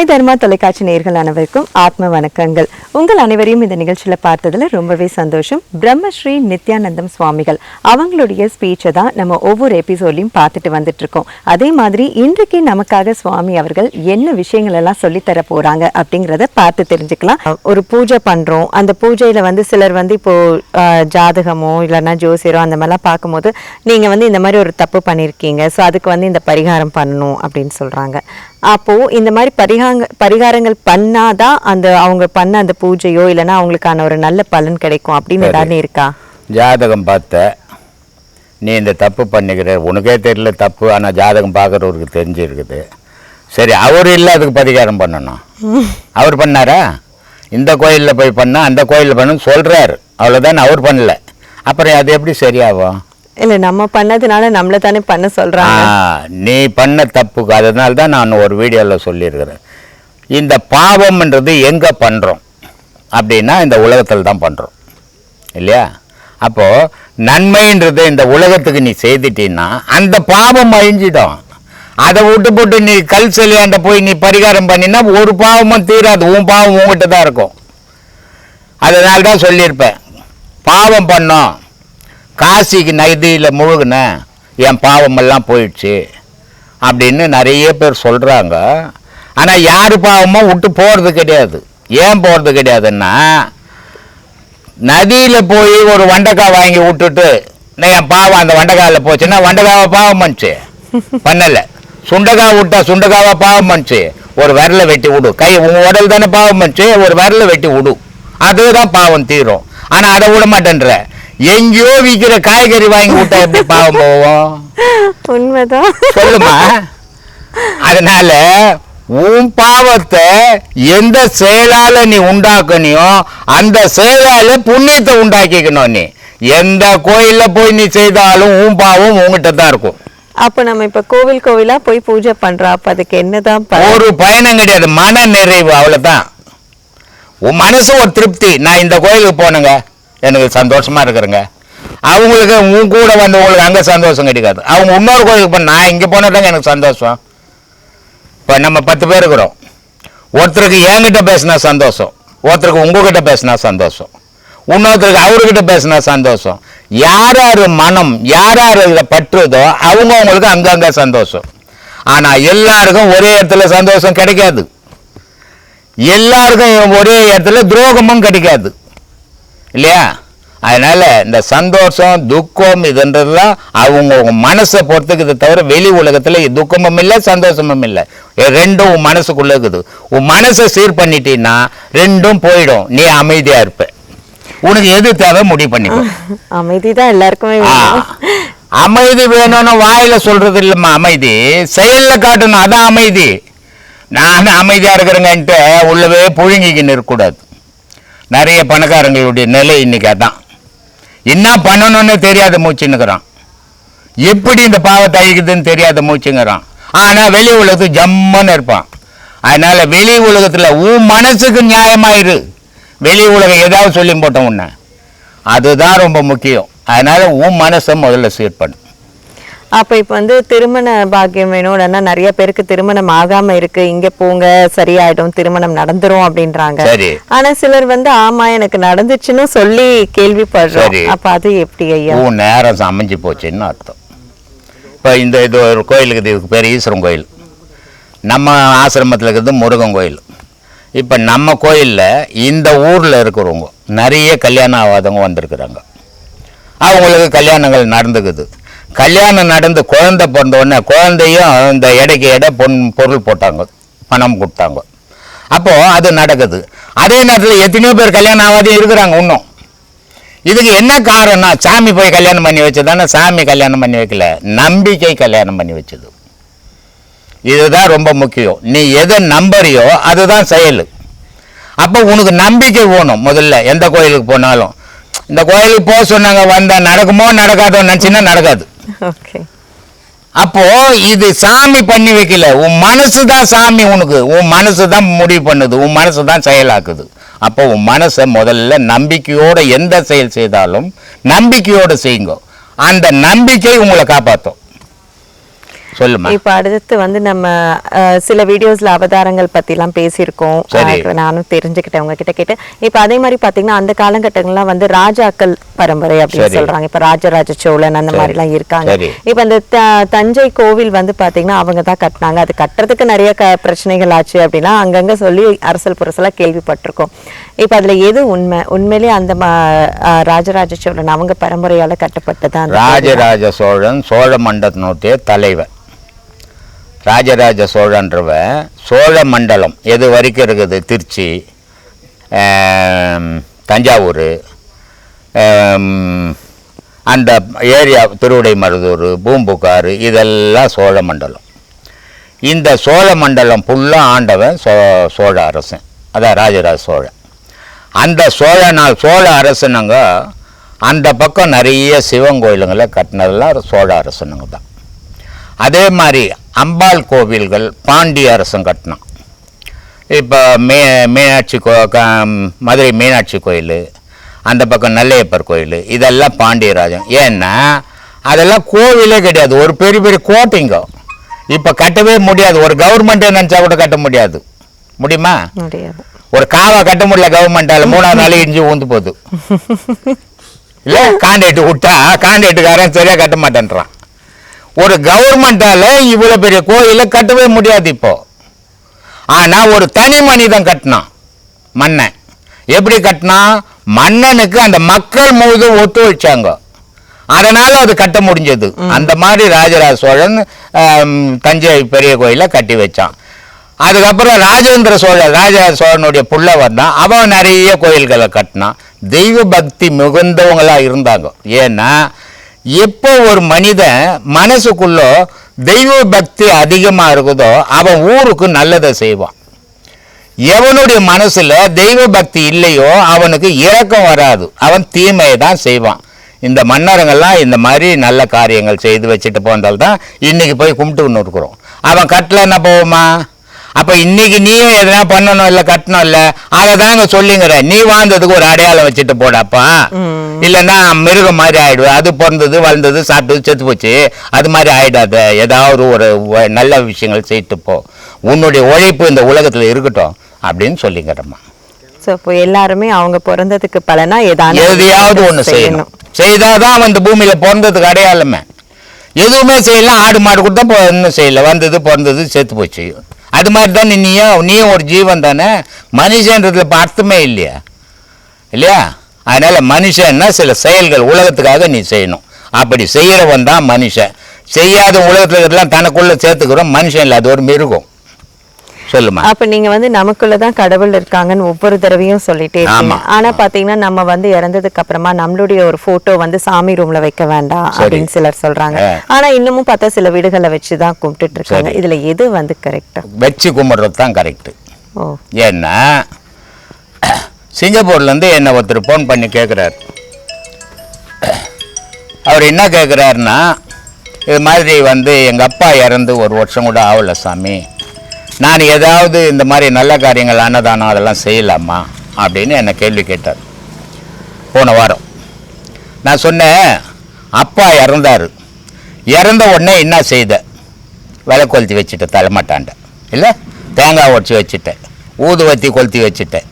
சாய் தர்மா தொலைக்காட்சி நேர்கள் அனைவருக்கும் ஆத்ம வணக்கங்கள். உங்கள் அனைவரையும் இந்த நிகழ்ச்சியில பார்த்ததுல ரொம்பவே சந்தோஷம். பிரம்மஸ்ரீ நித்யானந்தம் சுவாமிகள் அவங்களுடைய ஸ்பீச்சை தான் நம்ம ஒவ்வொரு எபிசோட்லையும் பார்த்துட்டு வந்துட்டு இருக்கோம் அதே மாதிரி இன்றைக்கு நமக்காக சுவாமி அவர்கள் என்ன விஷயங்கள் எல்லாம் சொல்லித்தர போகிறாங்க போறாங்க அப்படிங்கிறத பார்த்து தெரிஞ்சுக்கலாம். ஒரு பூஜை பண்றோம். அந்த பூஜையில வந்து சிலர் வந்து இப்போ ஜாதகமோ இல்லைன்னா ஜோசியரோ அந்த மாதிரிலாம் பார்க்கும்போது நீங்க வந்து இந்த மாதிரி ஒரு தப்பு பண்ணியிருக்கீங்க. ஸோ அதுக்கு வந்து இந்த பரிகாரம் பண்ணணும் அப்படின்னு சொல்றாங்க. அப்போ இந்த மாதிரி பரிகாங்க பரிகாரங்கள் பண்ணாதான் அந்த அவங்க பண்ண அந்த பூஜையோ இல்லைன்னா அவங்களுக்கான ஒரு நல்ல பலன் கிடைக்கும் அப்படின்னு ஏதாவது இருக்கா? ஜாதகம் பார்த்த நீ இந்த தப்பு பண்ணிக்கிற உனக்கே தெரியல தப்பு ஆனால் ஜாதகம் பார்க்குறவருக்கு தெரிஞ்சிருக்குது. சரி அவர் இல்லை அதுக்கு பரிகாரம் பண்ணணும். அவர் பண்ணாரா? இந்த கோயிலில் போய் பண்ணால் அந்த கோயிலில் பண்ணணும்னு சொல்கிறாரு அவ்வளோதான் அவர் பண்ணல. அப்புறம் அது எப்படி சரியாகும்? இல்ல நம்ம பண்ணதுனால நம்மள தானே பண்ண சொல்றாங்க. ஆ, நீ பண்ண தப்புக்கு அதனால தான் நான் ஒரு வீடியோவில் சொல்லியிருக்கிறேன். இந்த பாவம்ன்றது எங்கே பண்ணுறோம் அப்படின்னா இந்த உலகத்தில் தான் பண்ணுறோம் இல்லையா? அப்போது நன்மைன்றது இந்த உலகத்துக்கு நீ செய்துட்டீன்னா அந்த பாவம் அழிஞ்சிடும். அதை விட்டு போட்டு நீ கல் செல்லியாண்ட போய் நீ பரிகாரம் பண்ணினா ஒரு பாவமும் தீராது. உன் பாவம் உங்ககிட்ட தான் இருக்கும். அதனால தான் சொல்லியிருப்பேன். பாவம் பண்ணோம். காசிக்கு நதியில் முழுகுனேன் என் பாவமெல்லாம் போயிடுச்சு அப்படின்னு நிறைய பேர் சொல்கிறாங்க ஆனால் யார் பாவமும் விட்டு போகிறது கிடையாது. ஏன் போகிறது கிடையாதுன்னா நதியில் போய் ஒரு வண்டக்காய் வாங்கி விட்டுட்டு என் பாவம் அந்த வண்டக்காயில் போச்சுன்னா வண்டக்காவை பாவம் பண்ணுச்சு. பண்ணலை. சுண்டக்காய் விட்டா சுண்டக்காவை பாவம் பண்ணுச்சு. ஒரு விரலை வெட்டி விடு. கை உன் உடல் தானே பாவம் பண்ணுச்சு. ஒரு விரலை வெட்டி விடு. அதுதான் பாவம் தீரும். ஆனால் அதை விட மாட்டேன்ற. எங்கேயோ விற்கிற காய்கறி வாங்கி விட்டா எப்படி பாவம் போவோம்? உண்மைதான். சொல்லுமா? அதனால உன் பாவத்தை எந்த செயலால நீ உண்டாக்கணியோ அந்த செயலால புண்ணியத்தை உண்டாக்கிக்கணும் நீ. எந்த கோயில்ல போய் நீ செய்தாலும் உன் பாவம் உங்ககிட்ட தான் இருக்கும். அப்ப நம்ம இப்ப கோவில் கோவிலா போய் பூஜை பண்றோம். அப்ப அதுக்கு என்னதான் பலன்? ஒரு பயணம் கிடையாது மன நிறைவு அவ்வளவுதான். உன் மனசு ஒரு திருப்தி. நான் இந்த கோயிலுக்கு போனேங்க எனக்கு சந்தோஷமா இருக்கிறேங்க. அவங்களுக்கு உன் கூட வந்தவங்களுக்கு அங்கே சந்தோஷம் கிடைக்காது. அவங்க இன்னொரு கோயிலுக்கு போன நான் இங்கே போனதாங்க எனக்கு சந்தோஷம். இப்போ நம்ம பத்து பேர் இருக்கிறோம். ஒருத்தருக்கு என்கிட்ட பேசினா சந்தோஷம் ஒருத்தருக்கு உங்ககிட்ட பேசினா சந்தோஷம் இன்னொருத்தருக்கு அவர்கிட்ட பேசினா சந்தோஷம். யார் யார் மனம் யார் யார் இதில் பற்றுதோ அவங்க அவங்களுக்கு சந்தோஷம். ஆனால் எல்லாருக்கும் ஒரே இடத்துல சந்தோஷம் கிடைக்காது. எல்லாருக்கும் ஒரே இடத்துல துரோகமும் கிடைக்காது. இல்லையா? அதனால இந்த சந்தோஷம் துக்கம் இதுன்றதுலாம் அவங்கவுங்க மனசை பொறுத்துக்குது தவிர வெளி உலகத்துல துக்கமும் இல்லை சந்தோஷமும் இல்லை. ரெண்டும் உன் மனசுக்குள்ள இருக்குது. உன் மனசை சீர் பண்ணிட்டீன்னா ரெண்டும் போயிடும். நீ அமைதியா இருப்ப. உனக்கு எது தேவை முடிவு பண்ணிக்கோ. அமைதிதான் எல்லாருக்குமே ஆ. வேணும். அமைதி வேணும்னு வாயில சொல்றது இல்லம்மா அமைதி. செயல்ல காட்டணும் அதான் அமைதி. நான் அமைதியா இருக்கிறேங்கன்ட்டு உள்ளவே புழுங்கிக்கின்னு இருக்கக்கூடாது நிறைய பணக்காரங்களுடைய நிலை இன்னைக்கு அதான். என்ன பண்ணணும்னு தெரியாத மூச்சுன்னுக்குறான். எப்படி இந்த பாவத்தை அழிக்குதுன்னு தெரியாத மூச்சுங்கிறான் ஆனால் வெளி உலகத்துக்கு ஜம்மன்னு இருப்பான். அதனால் வெளி உலகத்தில் உன் மனசுக்கு நியாயமாயிரு. வெளி உலகம் ஏதாவது சொல்லி போட்டோம் உன்னை. அதுதான் ரொம்ப முக்கியம். அதனால் உன் மனசை முதல்ல சீர் பண்ணு. அப்ப இப்ப வந்து திருமண பாக்கியம் வேணும் இல்லைன்னா நிறைய பேருக்கு திருமணம் ஆகாம இருக்கு. இங்க போங்க சரியாயிடும் திருமணம் நடந்துரும் அப்படின்றாங்க. ஆனா சிலர் வந்து ஆமா எனக்கு நடந்துச்சுன்னு சொல்லி கேள்விப்படுறோம். அப்ப அது எப்படி ஐயா? நேரம் அமைஞ்சு போச்சுன்னு அர்த்தம். இப்போ இந்த இது ஒரு கோயிலுக்கு இதுக்கு பேர் ஈஸ்வரன் கோயில். நம்ம ஆசிரமத்தில் இருக்கிறது முருகன் கோயில். இப்போ நம்ம கோயிலில் இந்த ஊரில் இருக்கிறவங்க நிறைய கல்யாணம் ஆகாதவங்க வந்திருக்கிறாங்க. அவங்களுக்கு கல்யாணங்கள் நடந்துக்குது. கல்யாணம் நடந்து குழந்தை பிறந்த உடனே குழந்தையும் இந்த எடைக்கு எடை பொன் பொருள் போட்டாங்க பணம் கொடுத்தாங்க. அப்போது அது நடக்குது. அதே நேரத்தில் எத்தனையோ பேர் கல்யாணம் ஆகாதே இருக்கிறாங்க இன்னும். இதுக்கு என்ன காரணம்னா சாமி போய் கல்யாணம் பண்ணி வச்சதானே சாமி கல்யாணம் பண்ணி வைக்கல நம்பிக்கை கல்யாணம் பண்ணி வச்சது. இதுதான் ரொம்ப முக்கியம். நீ எதை நம்புறியோ அதுதான் செயல். அப்போ உனக்கு நம்பிக்கை வேணும் முதல்ல எந்த கோயிலுக்கு போனாலும். இந்த கோயிலுக்கு போக சொன்னாங்க வந்தால் நடக்குமோ நடக்காதோ நினச்சின்னா நடக்காது. அப்போ இது சாமி பண்ணி வைக்கல. உன் மனசு தான் சாமி உனக்கு. உன் மனசு தான் முடிவு பண்ணுது. உன் மனசு தான் செயலாக்குது. அப்போ உன் மனசை முதல்ல நம்பிக்கையோட எந்த செயல் செய்தாலும் நம்பிக்கையோடு செய்யுங்க. அந்த நம்பிக்கை உங்களை காப்பாற்றும் சொல்லுமா இப்ப அடுத்து வந்து நம்ம சில வீடியோஸ்ல அவதாரங்கள் பத்தி எல்லாம் பேசியிருக்கோம் நானும் தெரிஞ்சுக்கிட்டேன் உங்ககிட்ட கேட்டு. இப்ப அதே மாதிரி பாத்தீங்கன்னா அந்த காலகட்டங்கள்லாம் வந்து ராஜாக்கள் பரம்பரை அப்படின்னு. சொல்றாங்க. இப்ப ராஜராஜ சோழன் அந்த மாதிரி எல்லாம் இருக்காங்க. இப்ப இந்த த- தஞ்சை கோவில் வந்து பாத்தீங்கன்னா அவங்க தான் கட்டினாங்க. அது கட்டுறதுக்கு நிறைய க பிரச்சனைகள் ஆச்சு அப்படின்னா அங்கங்க சொல்லி அரசல் புரசலா கேள்விப்பட்டிருக்கோம். இப்ப அதுல எது உண்மை? உண்மையிலேயே அந்த ம- ராஜராஜ சோழன் அவங்க பரம்பரையால கட்டப்பட்டதா அந்த கோவில்? ராஜராஜ சோழன் சோழ மண்டலத்தினுடைய தலைவன் ராஜராஜ சோழன்றவன் சோழ மண்டலம். எது வரைக்கும் இருக்குது? திருச்சி தஞ்சாவூர் அந்த ஏரியா திருவிடைமருதூர் பூம்புகார் இதெல்லாம் சோழ மண்டலம். இந்த சோழ மண்டலம் ஃபுல்லாக ஆண்டவன் சோ சோழ அரசன். அதான் ராஜராஜ சோழன். அந்த சோழ நாள் சோழ அரசனுங்க அந்த பக்கம் நிறைய சிவன் கோயிலுங்களை கட்டினதெல்லாம் சோழ அரசனுங்க தான். அதே மாதிரி அம்பாள் கோவில்கள் பாண்டிய அரசன் கட்டினான். இப்போ மே மீனாட்சி கோ மதுரை மீனாட்சி கோயில் அந்த பக்கம் நெல்லையப்பர் கோயில் இதெல்லாம் பாண்டியராஜன் ஏன்னா அதெல்லாம் கோவிலே கிடையாது. ஒரு பெரிய பெரிய கோட்டைங்க இப்போ கட்டவே முடியாது. ஒரு கவர்மெண்ட்டே நினச்சா கூட கட்ட முடியாது. முடியுமா? ஒரு காவை கட்ட முடியல கவர்மெண்டால மூணாவது நாள் இஞ்சி ஊந்து போகுது. இல்ல கான்ட்ராக்ட் விட்டா கான்ட்ராக்டுக்காரன் சரியா கட்ட மாட்டேன்றான். ஒரு கவர்மெண்டால இவ்வளவு பெரிய கோயிலை கட்டவே முடியாது இப்போ. ஆனா ஒரு தனி மனிதன் கட்டினான் மன்னன். எப்படி கட்டினான்? மன்னனுக்கு அந்த மக்கள் முழுதும் ஒத்துழைச்சாங்க அதனால அது கட்ட முடிஞ்சது. அந்த மாதிரி ராஜராஜ சோழன் தஞ்சை பெரிய கோயிலை கட்டி வச்சான். அதுக்கப்புறம் ராஜேந்திர சோழன் ராஜராஜ சோழனுடைய புள்ள வந்தான் அவன் நிறைய கோயில்களை கட்டினான். தெய்வ பக்தி மிகுந்தவங்களா இருந்தாங்க. ஏன்னா எப்போ ஒரு மனிதன் மனசுக்குள்ள தெய்வ பக்தி அதிகமாக இருக்குதோ அவன் ஊருக்கு நல்லதை செய்வான். எவனுடைய மனசில் தெய்வ பக்தி இல்லையோ அவனுக்கு இறக்கம் வராது. அவன் தீமையை தான் செய்வான். இந்த மன்னர்கள்லாம் இந்த மாதிரி நல்ல காரியங்கள் செய்து வச்சுட்டு போனால் தான் இன்னைக்கு போய் கும்பிட்டுன்னு இருக்கிறோம் அவன் கட்டலன்னா போவோமா அப்ப இன்னைக்கு நீயும் எதனா பண்ணணும் இல்ல கட்டணும் இல்ல அதை தாங்க சொல்லிங்கிற. நீ வாழ்ந்ததுக்கு ஒரு அடையாளம் வச்சுட்டு போடாப்பா. இல்லைன்னா மிருகம் மாதிரி ஆயிடுவேன் அது பிறந்தது வளர்ந்தது சாப்பிட்டது செத்து போச்சு. அது மாதிரி ஆயிடாத. ஏதாவது ஒரு நல்ல விஷயங்கள் செய்துட்டு போ. உன்னுடைய உழைப்பு இந்த உலகத்துல இருக்கட்டும் அப்படின்னு சொல்லிக்கிறம்மா சோ இப்போ எல்லாருமே அவங்க பிறந்ததுக்கு பலனா ஏதான எதையாவது ஒண்ணு செய்யணும். செய்தாதான் அவன் இந்த பூமியில பிறந்ததுக்கு அடையாளமே. எதுவுமே செய்யலாம் ஆடு மாடு கூட இப்போ இன்னும் செய்யல. வந்தது பிறந்தது செத்து போச்சு. அது மாதிரி தான் நீயும் நீயும் ஒரு ஜீவன் தானே? மனுஷன்றதுல இப்போ அர்த்தமே இல்லையா. இல்லையா? அதனால் மனுஷன்னா சில செயல்கள் உலகத்துக்காக நீ செய்யணும். அப்படி செய்யறவன் தான் மனுஷன். செய்யாத உலகத்தில் இருக்கிறதுலாம் தனக்குள்ளே சேர்த்துக்கிறோம் மனுஷன் இல்லை அது ஒரு மிருகம். சொல்லுமா. அப்ப நீங்க வந்து நமக்குள்ளதான் கடவுள் இருக்காங்கன்னு ஒவ்வொரு தடவையும் சொல்லிட்டே இருக்கீங்க. ஆனா பாத்தீங்கன்னா நம்ம வந்து இறந்ததுக்கு அப்புறமா நம்மளுடைய ஒரு போட்டோ வந்து சாமி ரூம்ல வைக்க வேண்டாம். அப்படின்னு சிலர் சொல்றாங்க. ஆனா இன்னமும் பார்த்தா சில வீடுகளை வச்சுதான் கும்பிட்டுட்டு இருக்காங்க. இதுல எது வந்து கரெக்டா வச்சு கும்பிட்றது தான் கரெக்டு ஓ. ஏன்னா சிங்கப்பூர்லேருந்து என்னை ஒருத்தர் ஃபோன் பண்ணி கேட்குறாரு அவர் என்ன கேட்குறாருன்னா இது மாதிரி வந்து எங்கள் அப்பா இறந்து ஒரு வருஷம் கூட ஆகல சாமி. நான் ஏதாவது இந்த மாதிரி நல்ல காரியங்கள் அன்னதானம் அதெல்லாம் செய்யலாமா அப்படின்னு என்னை கேள்வி கேட்டார். போன வாரம். நான் சொன்னேன் அப்பா இறந்தார். இறந்த உடனே என்ன செய்த? விலை கொளுத்தி வச்சுட்டேன் தலைமாட்டாண்ட இல்லை? தேங்காய் உடச்சி வச்சுட்டேன். ஊதுவத்தி கொளுத்தி வச்சுட்டேன்.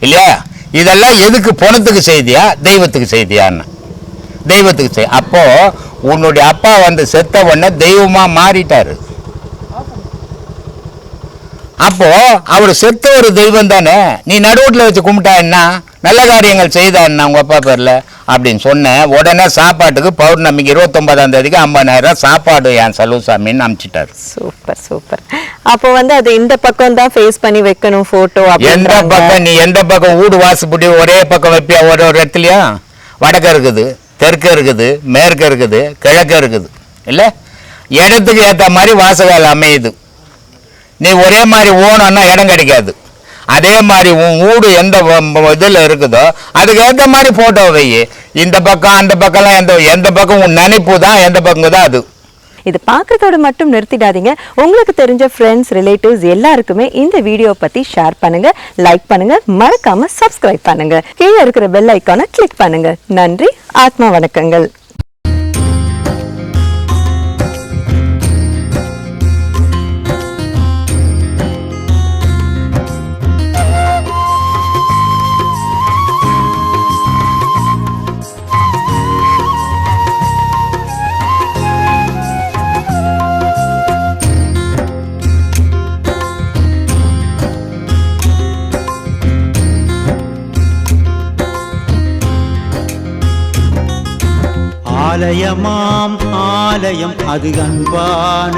இல்லையா? இதெல்லாம் எதுக்கு பணத்துக்கு செய்தியா? தெய்வத்துக்கு செய்தியான்னு. தெய்வத்துக்கு செய் அப்போது உன்னுடைய அப்பா வந்து செத்த உடனே தெய்வமாக மாறிட்டார். அப்போ அவர் செத்த ஒரு தெய்வம் தானே? நீ நடுவுட்டில் வச்சு கும்பிட்டா என்ன? நல்ல காரியங்கள் செய்தா என்ன உங்க அப்பா பேர்ல? அப்படின்னு சொன்னேன் உடனே சாப்பாட்டுக்கு பௌர்ணமிக்கு இருபத்தொன்பதாம் தேதிக்கு ஐம்பதாயிரம் சாப்பாடு என் சலுசாமின்னு அனுப்பிச்சிட்டாரு சூப்பர் சூப்பர். அப்போ வந்து அது இந்த பக்கம் தான் ஃபேஸ் பண்ணி வைக்கணும் போட்டோ எந்த பக்கம்? நீ எந்த பக்கம்? வீடு வாசுப்படி ஒரே பக்கம் வைப்பியா? ஒரு ஒரு இடத்துலயா? வடக்கு இருக்குது தெற்கு இருக்குது மேற்கு இருக்குது கிழக்கு இருக்குது. இல்லை? இடத்துக்கு ஏற்ற மாதிரி வாசகால் அமையுது. நீ ஒரே மாதிரி ஓணும்னா இடம் கிடைக்காது. அதே மாதிரி உன் வீடு எந்த இதில் இருக்குதோ அதுக்கு ஏற்ற மாதிரி ஃபோட்டோ வை. இந்த பக்கம் அந்த பக்கம்லாம் எந்த எந்த பக்கம் உன் நினைப்பு தான் எந்த பக்கம் தான் அது. இது பார்க்குறதோட மட்டும் நிறுத்திடாதீங்க. உங்களுக்கு தெரிஞ்ச ஃப்ரெண்ட்ஸ் ரிலேட்டிவ்ஸ் எல்லாருக்குமே இந்த வீடியோ பற்றி ஷேர் பண்ணுங்க லைக் பண்ணுங்க மறக்காம சப்ஸ்கிரைப் பண்ணுங்க. கீழே இருக்கிற பெல் ஐக்கானை கிளிக் பண்ணுங்க. நன்றி ஆத்மா வணக்கங்கள். ஆலயமாம் ஆலயம் அது அன்பான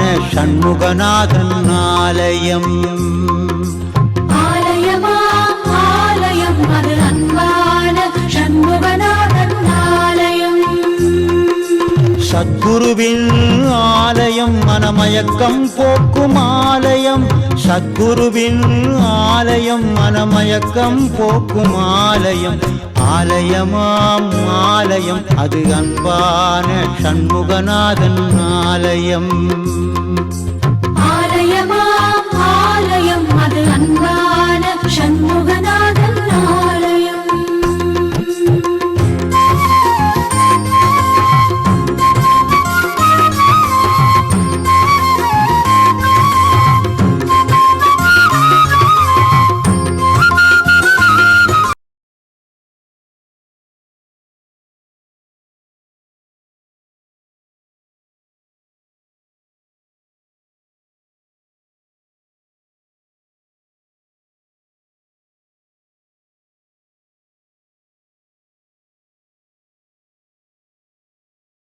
சண்முகநாதன் ஆலயம். சத்குருவின் ஆலயம் மனமயக்கம் போக்கும் ஆலயம். சத்குருவின் ஆலயம் மனமயக்கம் போக்கும் ஆலயம். ஆலயமாம் ஆலயம். அது அன்பான சண்முகநாதன் ஆலயம்.